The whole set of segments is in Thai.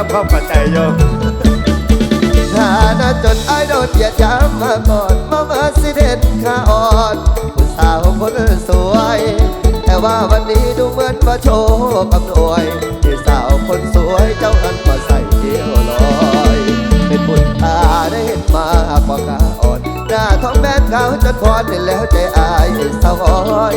ทำความเข้าใจอยู่ฐานะจนไอโดนเหยียดหยามมาก่อนมามาสิเด็ดขาอ่อนผู้สาวคนสวย แต่ว่าวันนี้ดูเหมือนมาโชว์กับหน่วยที่สาวคนสวยเจ้าอันมาใส่เดียวลอยเป็นบุญตาได้เห็นมากกว่าขาอ่อนหน้าท้องแบนขาวจนพรเห็นแล้วใจอายสาวอย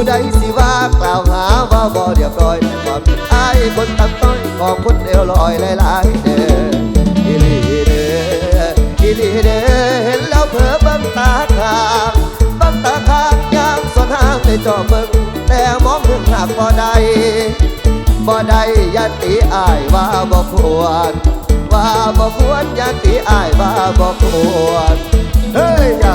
ผู้ใดสิว่ากล่าวหาว่าบ่เรียบร้อยแต่ความผิดอายคนตัดต้อยของคนเดียวลอยหลายๆเด้ออีหลีเด้ออีหลีเด้อเห็นแล้วเผลอบังตาขางบังตาขางยามสวนทางได้จอเบิ่งแต่มองถึงหากบ่ได้บ่ได้ยันตีอายว่าบ่ควรว่าบ่ควรยันตีอายว่าบ่ควรเฮ้ยอย่า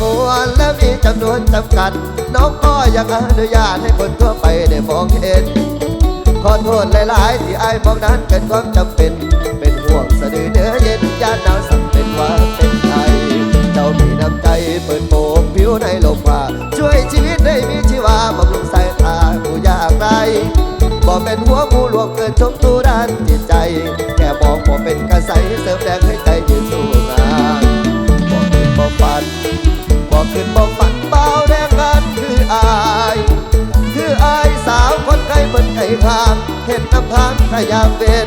งวนและมีจำนวนจำกัด น้องก็อยากอนุญาตให้คนทั่วไปได้มองเห็น ขอโทษหลาย ๆ ที่ไอ้ายมองนั้นเกินความจำเป็น เป็นห่วงสะดือเนื้อเย็นยานหนาวสั่งเป็นว่าเป็นไทยเจ้ามีน้ำใจเปิดโปงผิวในลมว่า ช่วยชีวิตให้มีชีวาบำรุงสายตาผู้ยากไรบอกเป็นหัวผู้หลวงเกินชมตูด้านจิตใจ แค่บอกบอกเป็นกระใสเสริมแรงให้ใจยืนสู้งานบอกขึ้นบอกฝัน บอกขึ้นบอกฝันเบาแดงกันคืออาย คืออายสาวคนไกลบนไก่ทางเห็นน้ำทางขยามเป็น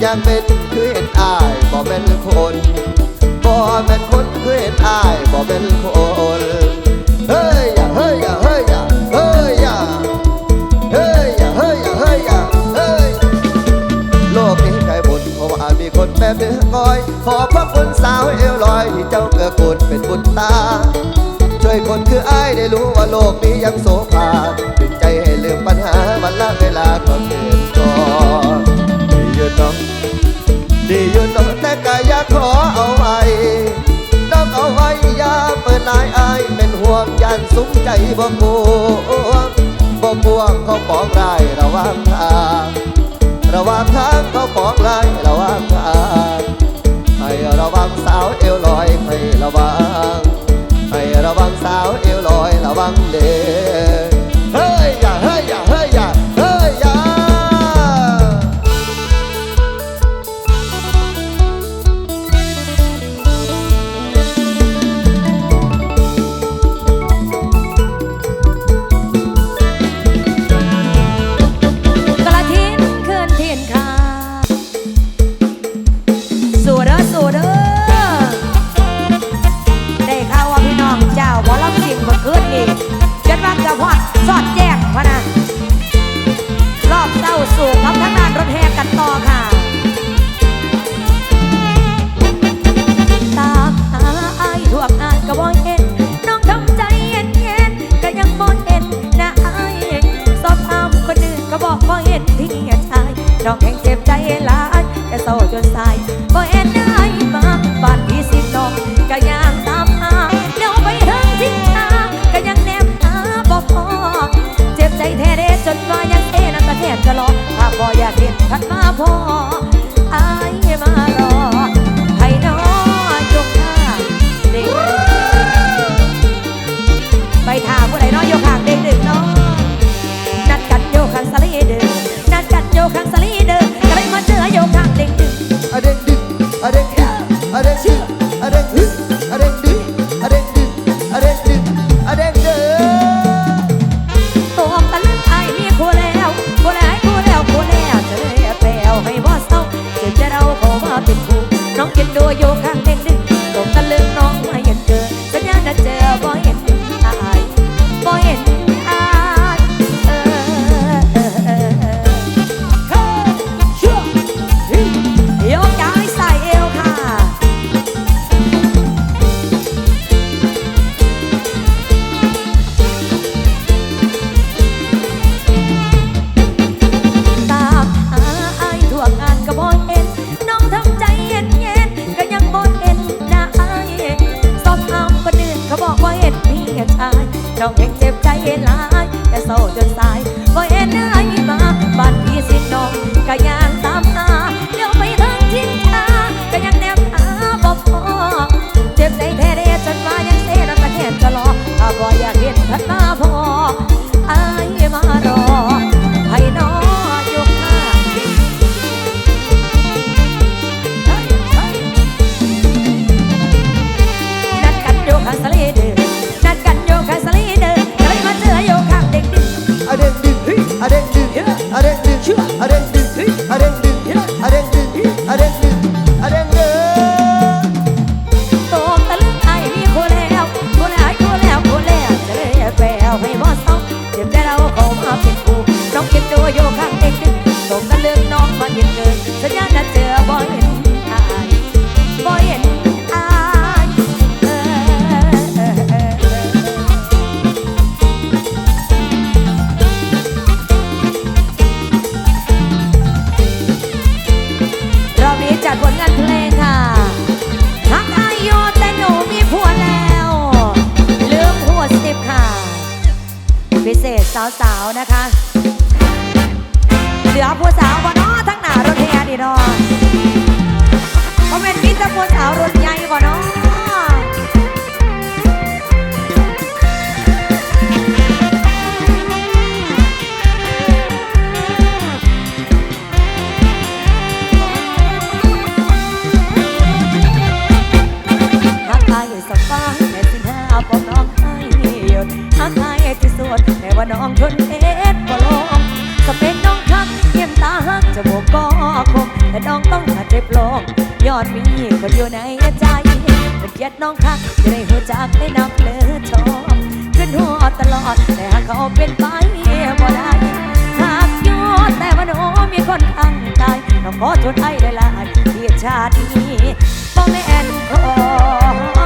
อยากเป็นคือเห็นอายบอกเป็นคนบอกเป็นคนคือเห็นอายบอกเป็นคนเฮ้ยอย่าเฮ้ยอย่าเฮ้ยอย่าเฮ้ยอย่าเฮ้ยอย่าเฮ้ยอย่าเฮ้ยอย่าเฮ้ยโลกนี้ไกลบุญเพราะว่ามีคนแบบเนื้อก้อยขอพระคุณสาวเอว เจ้าเกือกูลเป็นบุญตา ช่วยคนคืออ้ายได้รู้ว่าโลกนี้ยังโสภาดึงใจให้ลืมปัญหาวันละเวลาก็เกินก่อนดีอยู่น้องดีอยู่น้องแต่ก็อยาขอเอาไว้ต้องเอาไว้ยาเปิดนายอายเป็นห่วงยันสุขใจบ่กลัวบ่กลัวเขาปองรายระว่างทางระว่างทางเขาปองลายระว่างทาง ให้ระวังสาวเอวลอยให้ระวัง ให้ระวังสาวเอวลอยระวังเด้ น้องยังเจ็บใจหลาย แต่เศร้าจนสาย สาวๆนะคะ เดี๋ยวผู้สาวบ่เนอทั้งหน้ารถแห่นี่เนาเพราะเป็นมิตรผู้สาวรถใหญ่บ่เนอ ว่าน้องชนเอ็ดบ่ลงสเปคน้องทักเยี่ยมตาหักจะบอกก็คมแต่น้องต้องหัดเจ็บลงยอดมีคนอยู่ในใจเป็นเกียรน้องพักจะได้หัวจากได้นับเลือชอบขึ้นหัวตลอดแต่หากเขาเป็นไปบ่ได้หากยอดแต่ว่าน้องมีคนข้งใจน้องขอทนใอ้ได้ละที่ชาตินี้บ่แม่นขอ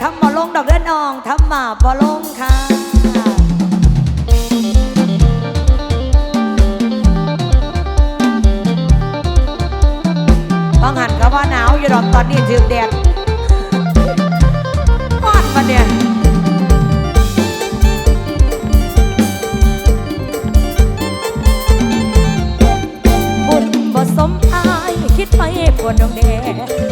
ทำหมาลงดอกเดือนอองทำมาบอลงค่ะบางหันก็ว่าหนาวอยู่ดอกตอนนี้ถึงแดดฮอดมาเนี่ยบุญบ่สมอายคิดไปปวดดวงแดด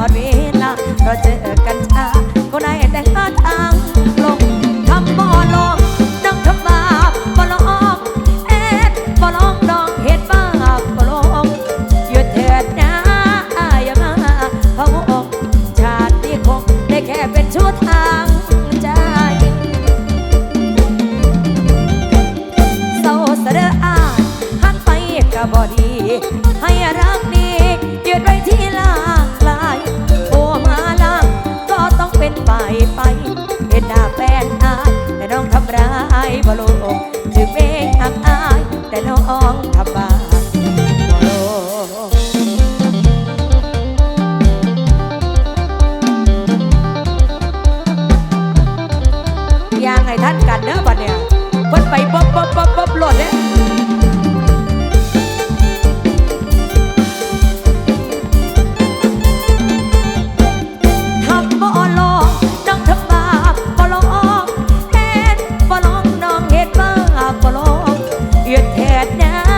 i morena, protect ว่าโลกถึงเมฆทักอาย แต่น้องทำบา right now